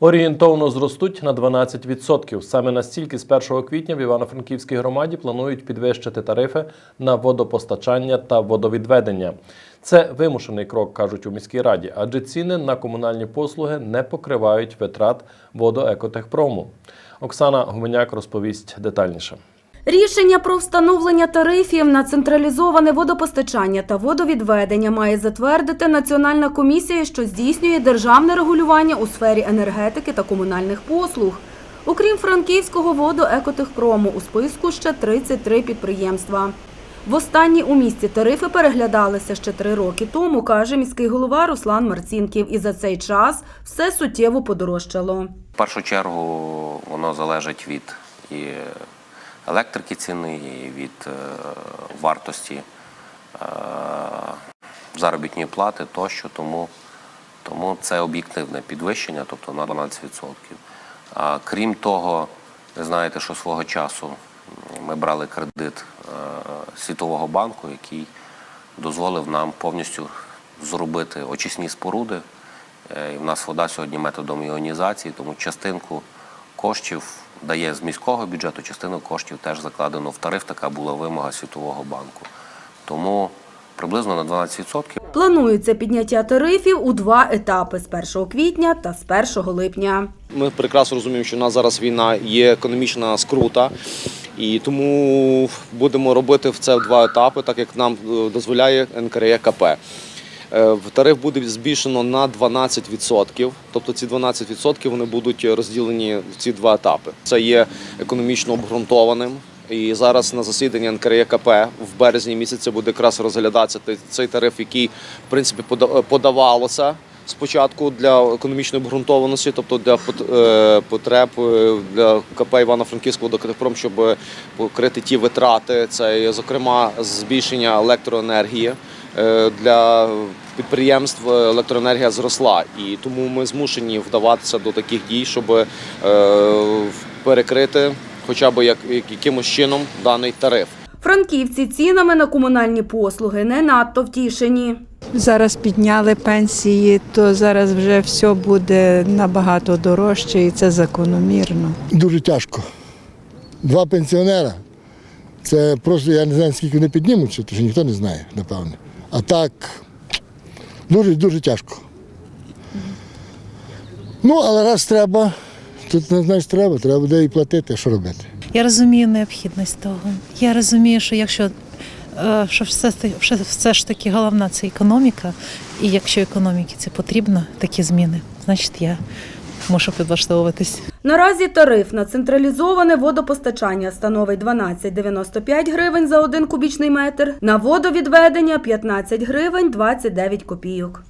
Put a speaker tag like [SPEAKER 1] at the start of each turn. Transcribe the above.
[SPEAKER 1] Орієнтовно зростуть на 12%. Саме настільки з 1 квітня в Івано-Франківській громаді планують підвищити тарифи на водопостачання та водовідведення. Це вимушений крок, кажуть у міській раді, адже ціни на комунальні послуги не покривають витрат водоекотехпрому. Оксана Гуменяк розповість детальніше.
[SPEAKER 2] Рішення про встановлення тарифів на централізоване водопостачання та водовідведення має затвердити Національна комісія, що здійснює державне регулювання у сфері енергетики та комунальних послуг. Окрім Франківського водоекотехпрому, у списку ще 33 підприємства. Востаннє у місті тарифи переглядалися ще три роки тому, каже міський голова Руслан Марцінків. І за цей час все суттєво подорожчало.
[SPEAKER 3] В першу чергу воно залежить від електрики ціни, і від е, вартості е, заробітної плати тощо, тому, тому це об'єктивне підвищення, тобто на 12%. А, крім того, ви знаєте, що свого часу ми брали кредит е, Світового банку, який дозволив нам повністю зробити очисні споруди. І в нас вода сьогодні методом іонізації, тому частинку коштів дає з міського бюджету, частину коштів теж закладено в тариф. Така була вимога Світового банку. Тому приблизно на 12%.
[SPEAKER 2] Планується підняття тарифів у два етапи з 1 квітня та з 1 липня.
[SPEAKER 4] Ми прекрасно розуміємо, що в нас зараз війна є економічна скрута, і тому будемо робити це в два етапи, так як нам е, дозволяє НКРЕКП. Е, Тариф буде збільшено на 12%, тобто ці 12% вони будуть розділені в ці два етапи. Це є економічно обґрунтованим. І зараз на засіданні НКРЕКП в березні місяці буде якраз розглядатися цей тариф, який в принципі подавалося спочатку для економічної обґрунтованості, тобто для е, потреб е, для КП Івано-Франківського водокатепром, щоб покрити ті витрати. Це зокрема збільшення електроенергії для підприємств. Електроенергія зросла, і тому ми змушені вдаватися до таких дій, щоб е, перекрити хоча б як, як якимось чином даний тариф.
[SPEAKER 2] Франківці цінами на комунальні послуги не надто втішені.
[SPEAKER 5] Зараз підняли пенсії, то зараз вже все буде набагато дорожче і це закономірно.
[SPEAKER 6] дуже тяжко. Два пенсіонера. Це просто я не знаю, скільки вони піднімуться, тому що ніхто не знає, напевне. А так дуже дуже тяжко. Ну, але раз треба, тут не знаєш, треба, треба буде і платити, що робити.
[SPEAKER 7] Я розумію необхідність того. Я розумію, що якщо е, що все, все, все ж таки головна це економіка, і якщо економіці це потрібно, такі зміни, значить я мушу підлаштовуватись.
[SPEAKER 2] Наразі тариф на централізоване водопостачання становить 12,95 гривень за один кубічний метр, на водовідведення 15 гривень 29 копійок.